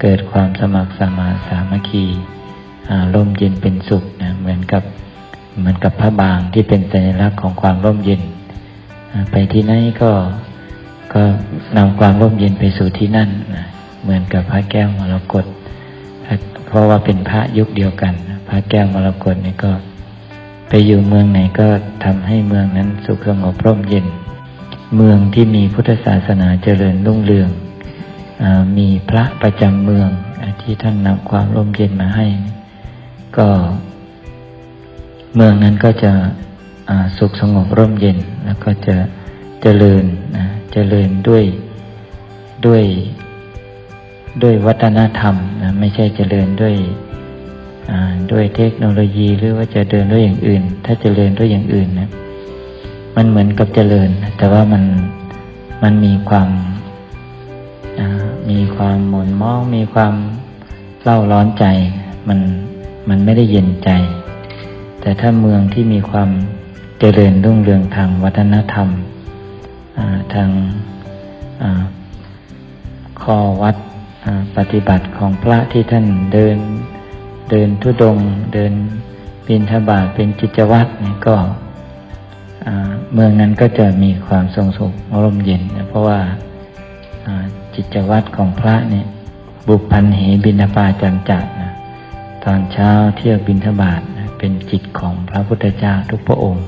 เกิดความสมัครสมาสามัคคีร่มเย็นเป็นสุขนะเหมือนกับเหมือนกับพระบางที่เป็นสัญลักษณ์ของความร่มเย็น ไปที่ไหนก็ก็นำความร่มเย็นไปสู่ที่นั่นนะเหมือนกับพระแก้วมรกตเพราะว่าเป็นพระยุคเดียวกัน พระแก้วมรกตนี่ก็ ไปอยู่เมืองไหนก็ทำให้เมืองนั้นสุขสงบร่มเย็น เมืองที่มีพุทธศาสนาเจริญรุ่งเรือง มีพระประจำเมืองที่ท่านนำความร่มเย็นมาให้ ก็เมืองนั้นก็จะสุขสงบร่มเย็น แล้วก็จะเจริญนะเจริญด้วยด้วยด้วยวัฒนธรรมนะไม่ใช่เจริญด้วยด้วยเทคโนโลยีหรือว่าจะเดินด้วยอย่างอื่น ถ้าเจริญด้วยอย่างอื่นนะมันเหมือนกับเจริญ แต่ว่ามันมันมีความ อ่ามีความหมุนมองมีความเล่าร้อนใจ มันมันไม่ได้เย็นใจ แต่ถ้าเมืองที่มีความเจริญรุ่งเรืองทางวัฒนธรรมทางข้อวัดปฏิบัติของพระที่ท่านเดินเดินทุดง เดินบินทบาทเป็นกิจวัตรนี่ก็เมืองนั้นก็จะมีความทรงสุขร่มเย็นนะเพราะว่า อ่ากิจวัตรของพระเนี่ย บุพพันเหบินทบาจันจัดนะตอนเช้าเที่ยวบินทบาทนะเป็นจิตของพระพุทธเจ้าทุกพระองค์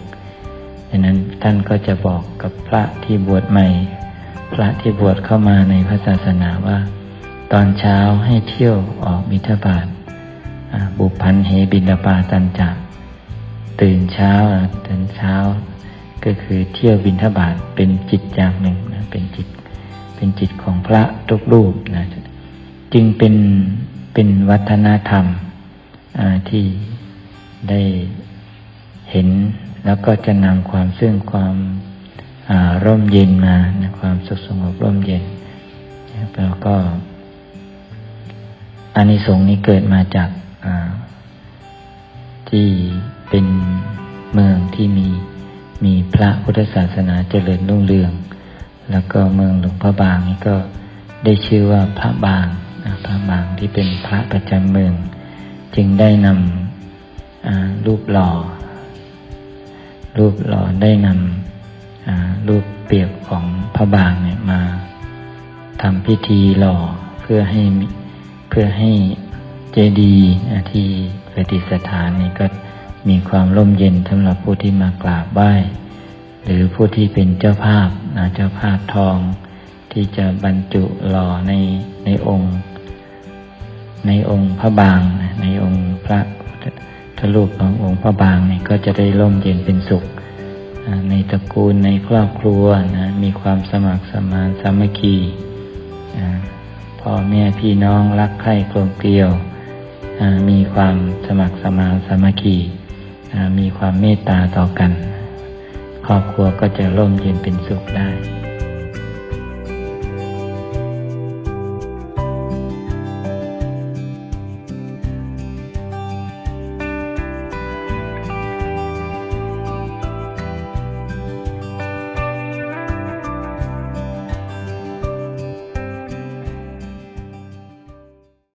ดังนั้นท่านก็จะบอกกับพระที่บวชใหม่ พระที่บวชเข้ามาในพระศาสนาว่า ตอนเช้าให้เที่ยวออกบิณฑบาตบุพพันเหบินปาตันจะตื่นเช้าตื่นเช้า ก็คือเที่ยวบินทบาทเป็นจิตอย่างหนึ่งนะเป็นจิต เป็นจิตของพระทุกรูปนะจึงเป็นเป็นวัฒนธรรมที่ได้เห็นแล้วก็จะนำความซึ่งความาร่มเย็นมานะความสุขสงบร่มเย็นแล้วก็อานิสงส์นี้เกิดมาจากาที่เป็นเมืองที่มีมีพระพุทธศาสนาเจริญรุ่งเรือง แล้วก็เมืองหลวงพระบางนี่ก็ได้ชื่อว่าพระบางพระบางที่เป็นพระประจำเมือง จึงได้นำอ่ารูปหล่อ รูปหล่อได้นำอ่ารูปเปรียบของพระบางเนี่ยมาทำพิธีหล่อเพื่อให้เพื่อให้เจดีย์ที่ประดิษฐานนี้ก็มีความร่มเย็นสำหรับผู้ที่มากราบไหว้หรือผู้ที่เป็นเจ้าภาพ เจ้าภาพทองที่จะบรรจุหล่อในในองค์ ในองค์พระบาง ในองค์พระทรูปขององค์พระบางนี่ก็จะได้ร่มเย็นเป็นสุข ในตระกูลในครอบครัวนะมีความสมัครสมานสามัคคีพ่อแม่พี่น้องรักใคร่กลมเกลียว มีความสมัครสมานสามัคคีมีความเมตตาต่อกัน ครอบครัวก็จะร่มเย็นเป็นสุขได้